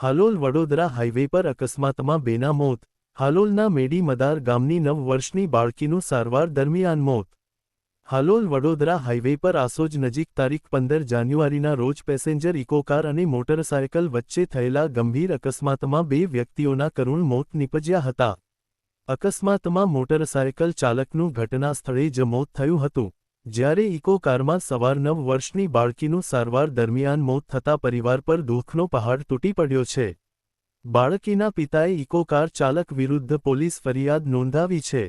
Halol Vadodara highway પર અકસ્માતમાં બેના મોત. હાલોલના મેડી મદાર ગામની નવ વર્ષની બાળકીનું સારવાર દરમિયાન મોત. હાલોલ વડોદરા હાઇવે પર આસોજ નજીક તારીખ પંદર જાન્યુઆરીના રોજ પેસેન્જર ઇકોકાર અને મોટરસાયકલ વચ્ચે થયેલા ગંભીર અકસ્માતમાં બે વ્યક્તિઓના કરુણ મોત નિપજ્યા હતા. અકસ્માતમાં મોટરસાયકલ ચાલકનું ઘટના સ્થળે જ મોત થયું હતું. જ્યારે ઇકો કારમાં સવાર નવ વર્ષની બાળકીનું સારવાર દરમિયાન મોત થતા પરિવાર પર દુઃખનો પહાડ તૂટી પડ્યો છે. બાળકીના પિતાએ ઇકો કાર ચાલક વિરુદ્ધ પોલીસ ફરિયાદ નોંધાવી છે.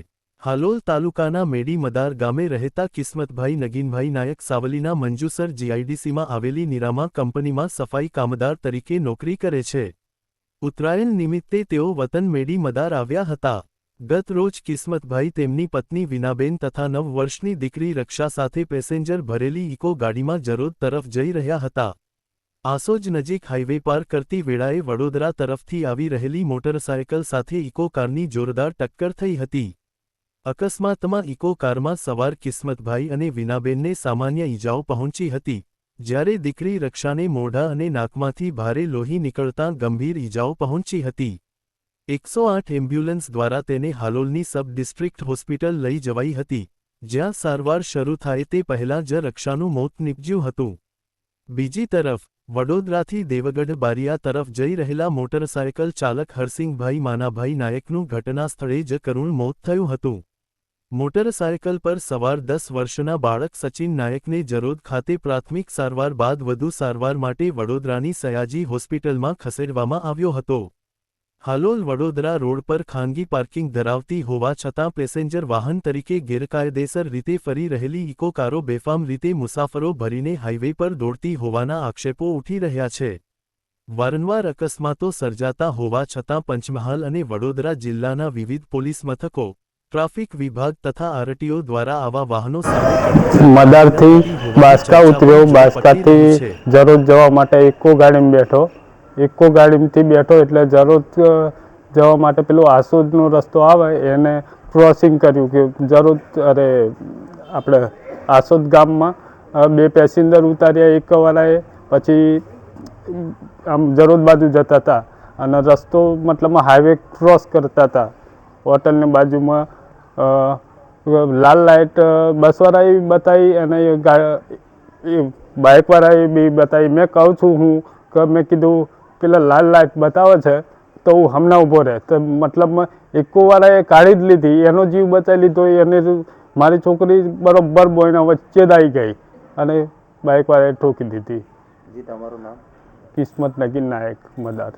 હાલોલ તાલુકાના મેડી મદાર ગામે રહેતા કિસ્મતભાઈ નગીનભાઈ નાયક સાવલીના મંજુસર જીઆઈડીસીમાં આવેલી નિરામા કંપનીમાં સફાઈ કામદાર તરીકે નોકરી કરે છે. ઉત્તરાયણ નિમિત્તે તેઓ વતન મેડી મદાર આવ્યા હતા. ગત રોજ કિસ્મતભાઈ તેમની પત્ની વિનાબેન તથા નવ વર્ષની દીકરી રક્ષા સાથે પેસેન્જર ભરેલી ઇકો ગાડીમાં જરોદ તરફ જઈ રહ્યા હતા. આસોજ નજીક હાઇવે પાર કરતી વેળાએ વડોદરા તરફથી આવી રહેલી મોટરસાયકલ સાથે ઇકો કારની જોરદાર ટક્કર થઈ હતી. અકસ્માતમાં ઇકો કારમાં સવાર કિસ્મતભાઈ અને વિનાબેનને સામાન્ય ઈજાઓ પહોંચી હતી, જ્યારે દીકરી રક્ષાને મોઢા અને નાકમાંથી ભારે લોહી નીકળતાં ગંભીર ઈજાઓ પહોંચી હતી. એકસો આઠ એમ્બ્યુલન્સ દ્વારા તેને હાલોલની સબ ડિસ્ટ્રિક્ટ હોસ્પિટલ લઈ જવાઈ હતી, જ્યાં સારવાર શરૂ થાય તે પહેલાં જ રક્ષાનું મોત નીપજ્યું હતું. બીજી તરફ, વડોદરાથી દેવગઢ બારિયા તરફ જઈ રહેલા મોટરસાયકલ ચાલક હરસિંહભાઈ માનાભાઈ નાયકનું ઘટના સ્થળે જ કરુણ મોત થયું હતું. મોટરસાયકલ પર સવાર દસ વર્ષના બાળક સચિન નાયકને જરોદ ખાતે પ્રાથમિક સારવાર બાદ વધુ સારવાર માટે વડોદરાની સયાજી હોસ્પિટલમાં ખસેડવામાં આવ્યો હતો. હાલોલ વડોદરા રોડ પર ખાનગી પાર્કિંગ ધરાવતી હોવા છતાં પેસેન્જર વાહન તરીકે ગેરકાયદેસર રીતે ફરી રહેલી ઇકો કારો બેફામ રીતે મુસાફરો ભરીને હાઇવે પર દોડતી હોવાના આક્ષેપો ઉઠી રહ્યા છે. વારંવાર અકસ્માતો સર્જાતા હોવા છતાં પંચમહાલ અને વડોદરા જિલ્લાના વિવિધ પોલીસ મથકો ટ્રાફિક વિભાગ તથા આરટીઓ દ્વારા આવા વાહનો મદારથી બાસકા ઉતર્યો. બાસકાથી. જરોદ જવા માટે ઇકો ગાડીમાં બેઠો. ઇકો ગાડીમાંથી બેઠો એટલે જરોદ જવા માટે પેલું આસોદનો રસ્તો આવે, એને ક્રોસિંગ કર્યું કે જરોદ અરે, આપણે આસોદ ગામમાં બે પેસેન્જર ઉતાર્યા એકવાળાએ પછી, આમ જરોદ બાજુ જતા હતા અને રસ્તો મતલબમાં હાઈવે ક્રોસ કરતા હતા. હોટલની બાજુમાં લાલ લાઇટ બસવાળાએ બતાવી અને એ બાઇકવાળાએ બી બતાવી, મેં કહું છું હું, કે મેં કીધું પેલા લાલ લાઈટ બતાવે છે તો હું હમણાં ઊભો રહે. તો મતલબમાં ઇકોવાળાએ કાઢી જ લીધી એનો જીવ બચાવી લીધો એને મારી છોકરી બરોબર બોયના વચ્ચે જ આવી ગઈ અને બાઇકવાળાએ ઠોકી દીધી. જી તમારું નામ? કિસ્મત નગીન નાયક મદાર.